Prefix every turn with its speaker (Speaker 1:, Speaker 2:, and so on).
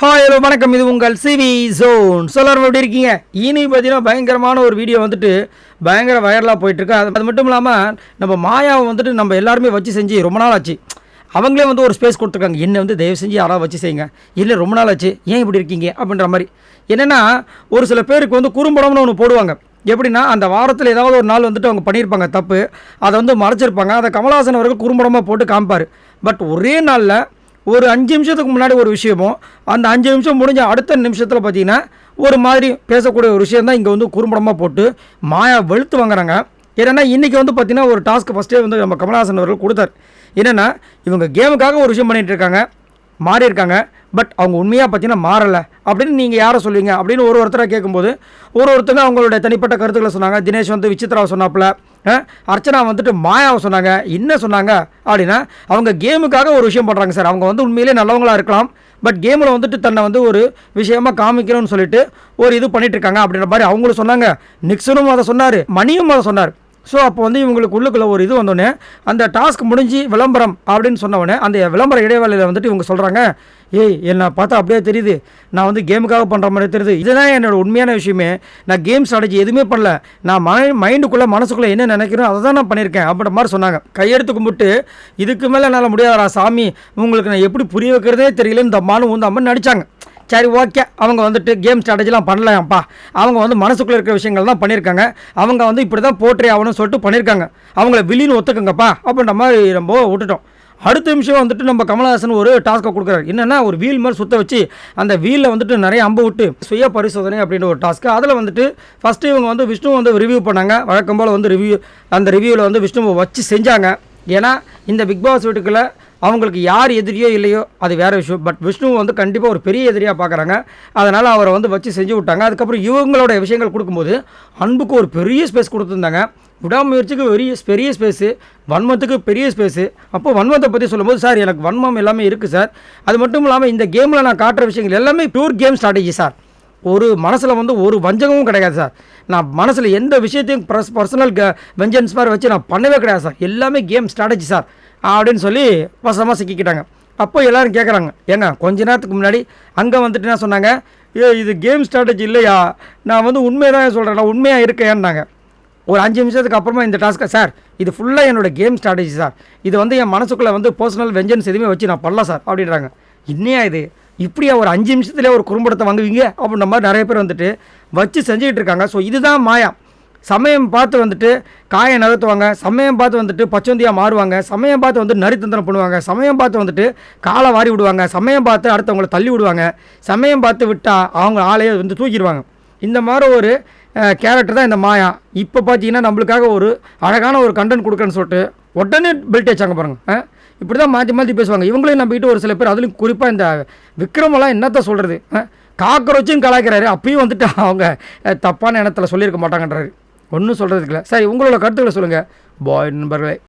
Speaker 1: Hi hello வணக்கம். இது உங்கள் சிவி ஜோன் சொல்லாரம் எப்படி இருக்கீங்க? இனி பார்த்தீங்கன்னா பயங்கரமான ஒரு வீடியோ வந்துட்டு பயங்கர வைரலாக போயிட்டுருக்கு. அது அது மட்டும் இல்லாமல் நம்ம மாயாவை வந்துட்டு நம்ம எல்லாருமே வச்சு செஞ்சு ரொம்ப நாள் ஆச்சு. அவங்களே வந்து ஒரு ஸ்பேஸ் கொடுத்துருக்காங்க. என்ன வந்து தயவு செஞ்சு யாராவது வச்சு செய்யுங்க. இல்லை ரொம்ப நாள் ஆச்சு. ஏன் இப்படி இருக்கீங்க? அப்படின்ற மாதிரி. என்னென்னா ஒரு சில பேருக்கு வந்து குறும்படம்னு ஒன்று போடுவாங்க. எப்படின்னா அந்த வாரத்தில் ஏதாவது ஒரு நாள் வந்துட்டு அவங்க பண்ணியிருப்பாங்க தப்பு. அதை வந்து மறைச்சிருப்பாங்க. அதை கமலஹாசன் அவர்கள் குறும்படமாக போட்டு காமிப்பார். பட் ஒரே நாளில் ஒரு அஞ்சு நிமிஷத்துக்கு முன்னாடி ஒரு விஷயமும் அந்த அஞ்சு நிமிஷம் முடிஞ்ச அடுத்த நிமிஷத்தில் பார்த்தீங்கன்னா ஒரு மாதிரி பேசக்கூடிய ஒரு விஷயம் தான் இங்கே வந்து குறும்படமாக போட்டு மாயா வெளுத்து வாங்குறாங்க. ஏன்னா இன்றைக்கி வந்து பார்த்தீங்கன்னா ஒரு டாஸ்க் ஃபஸ்ட்டே வந்து நம்ம கமல்ஹாசன் அவர்கள் கொடுத்தார். என்னென்னா இவங்க கேமுக்காக ஒரு விஷயம் பண்ணிகிட்டு இருக்காங்க மாறி இருக்காங்க பட் அவங்க உண்மையாக பார்த்தீங்கன்னா மாறலை. அப்படின்னு நீங்கள் யாரை சொல்லுவீங்க? அப்படின்னு ஒரு ஒருத்தராக கேட்கும்போது ஒரு ஒருத்தங்க அவங்களுடைய தனிப்பட்ட கருத்துக்களை சொன்னாங்க. தினேஷ் வந்து விசித்ராவை சொன்னாப்புல. அர்ச்சனா வந்துட்டு மாயாவை சொன்னாங்க. என்ன சொன்னாங்க? அப்படின்னா அவங்க கேமுக்காக ஒரு விஷயம் பண்ணுறாங்க சார். அவங்க வந்து உண்மையிலே நல்லவங்களாக இருக்கலாம். பட் கேமில் வந்துட்டு தன்னை வந்து ஒரு விஷயமா காமிக்கணும்னு சொல்லிட்டு ஒரு இது பண்ணிட்டு இருக்காங்க அப்படின்ற மாதிரி அவங்களும் சொன்னாங்க. நிக்சனும் அதை சொன்னார். மணியும் அதை சொன்னார். ஸோ அப்போ வந்து இவங்களுக்கு உள்ளுக்குள்ள ஒரு இது வந்தோடனே அந்த டாஸ்க் முடிஞ்சு விளம்பரம் அப்படின்னு சொன்னவொடனே அந்த விளம்பர இடைவேளையில் வந்துட்டு இவங்க சொல்கிறாங்க ஏய் என்னை பார்த்தா அப்படியே தெரியுது. நான் வந்து கேமுக்காக பண்ணுற மாதிரி தெரியுது. இதுதான் என்னோட உண்மையான விஷயமே. நான் கேம் ஸ்ட்ராட்டஜி எதுவுமே பண்ணல. நான் மன மைண்டுக்குள்ளே மனசுக்குள்ளே என்ன நினைக்கிறோம் அதை தான் நான் பண்ணியிருக்கேன் அப்படின்ற மாதிரி சொன்னாங்க. கையெடுத்து கும்பிட்டு இதுக்கு மேலே என்னால் முடியாதா சாமி. உங்களுக்கு நான் எப்படி புரிய வைக்கிறதே தெரியல இந்த அம்மானு வந்து அம்மா நடித்தாங்க சரி ஓகே. அவங்க வந்துட்டு கேம் ஸ்ட்ராட்டஜிலாம் பண்ணலையாம்ப்பா. அவங்க வந்து மனசுக்குள்ளே இருக்கிற விஷயங்கள் தான் பண்ணியிருக்காங்க. அவங்க வந்து இப்படி தான் போற்றே ஆகணும்னு சொல்லிட்டு பண்ணியிருக்காங்க. அவங்கள வில்லின்னு ஒத்துக்குங்கப்பா அப்படின்ற மாதிரி நம்ம விட்டுட்டோம். அடுத்த நிமிஷம் வந்துட்டு நம்ம கமலஹாசன் ஒரு டாஸ்க்கை கொடுக்குறாரு. என்னென்னா ஒரு வீல் மாதிரி சுத்த வச்சு அந்த வீலில் வந்துட்டு நிறைய அம்பு விட்டு சுய பரிசோதனை அப்படின்ற ஒரு டாஸ்க்கு அதில் வந்துட்டு ஃபஸ்ட்டு இவங்க வந்து விஷ்ணு வந்து ரிவ்யூ பண்ணாங்க. வழக்கம் போல் வந்து ரிவ்யூ அந்த ரிவ்யூவில் வந்து விஷ்ணுவை வச்சு செஞ்சாங்க. ஏன்னா இந்த பிக் பாஸ் வீட்டுக்குள்ளே அவங்களுக்கு யார் எதிரியோ இல்லையோ அது வேறு விஷயம். பட் விஷ்ணு வந்து கண்டிப்பாக ஒரு பெரிய எதிரியாக பார்க்குறாங்க அதனால் அவரை வந்து வச்சு செஞ்சு விட்டாங்க. அதுக்கப்புறம் இவங்களோட விஷயங்கள் கொடுக்கும்போது அன்புக்கு ஒரு பெரிய ஸ்பேஸ் கொடுத்துருந்தாங்க. விடாமுயற்சிக்கு பெரிய பெரிய ஸ்பேஸு வன்மத்துக்கு பெரிய ஸ்பேஸு அப்போ வன்மத்தை பற்றி சொல்லும்போது சார் எனக்கு வன்மம் எல்லாமே இருக்குது சார். அது மட்டும் இல்லாமல் இந்த கேமில் நான் காட்டுற விஷயங்கள் எல்லாமே பியூர் கேம் ஸ்ட்ராட்டஜி சார். ஒரு மனசில் வந்து ஒரு வஞ்சகமும் கிடையாது சார். நான் மனசில் எந்த விஷயத்தையும் ப்ரஸ் பர்சனல் க வெஞ்சன்ஸ் மாதிரி வச்சு நான் பண்ணவே கிடையாது சார். எல்லாமே கேம் ஸ்ட்ராட்டஜி சார். அப்படின்னு சொல்லி வசமாக சிக்கிக்கிட்டாங்க. அப்போ எல்லாரும் கேட்குறாங்க ஏன்னா கொஞ்ச நேரத்துக்கு முன்னாடி அங்கே வந்துட்டு என்ன சொன்னாங்க? ஏ இது கேம் ஸ்ட்ராட்டஜி இல்லையா? நான் வந்து உண்மையை தான் சொல்கிறேன் நான் உண்மையாக இருக்கேன்னாங்க ஒரு அஞ்சு நிமிஷத்துக்கு அப்புறமா இந்த டாஸ்க்கை சார் இது ஃபுல்லாக என்னோட கேம் ஸ்ட்ராட்டஜி சார். இது வந்து என் மனசுக்குள்ளே வந்து பர்சனல் வெஞ்சன்ஸ் எதுவுமே வச்சு நான் பண்ணல சார் அப்படின்றாங்க. இன்னையா இது? இப்படியா ஒரு அஞ்சு நிமிஷத்துலேயே ஒரு குறும்படத்தை வாங்குவீங்க? அப்படின்ற மாதிரி நிறைய பேர் வந்துட்டு வச்சு செஞ்சுக்கிட்டு இருக்காங்க. ஸோ இதுதான் மாயா. சமயம் பார்த்து வந்துட்டு காயை நகர்த்துவாங்க சமயம் பார்த்து வந்துட்டு பச்சந்தியாக மாறுவாங்க சமயம் பார்த்து வந்து நரித்தந்திரம் பண்ணுவாங்க சமயம் பார்த்து வந்துட்டு காலை வாரி விடுவாங்க சமயம் பார்த்து அடுத்தவங்களை தள்ளி விடுவாங்க சமயம் பார்த்து விட்டால் அவங்க ஆளையே வந்து தூக்கிடுவாங்க. இந்த மாதிரி ஒரு கேரக்டர் தான் இந்த மாயா. இப்போ பார்த்தீங்கன்னா நம்மளுக்காக ஒரு அழகான ஒரு கண்டென்ட் கொடுக்குறேன்னு சொல்லிட்டு உடனே பெல்ட் வச்சாங்க பாருங்க. இப்படி தான் மாற்றி மாற்றி பேசுவாங்க. இவங்களையும் நம்பிக்கிட்டு ஒரு சில பேர் அதுலேயும் குறிப்பாக இந்த விக்ரமெல்லாம் என்னத்த சொல்கிறது காக்கரோச்சும் கலாய்க்கிறாரு. அப்பயும் வந்துட்டு அவங்க தப்பான எண்ணத்தில் சொல்லியிருக்க மாட்டாங்கன்றாரு. ஒன்றும் சொல்கிறதுக்கு இல்லை. சரி உங்களோட கருத்துக்களை சொல்லுங்கள் பாய் நண்பர்களே.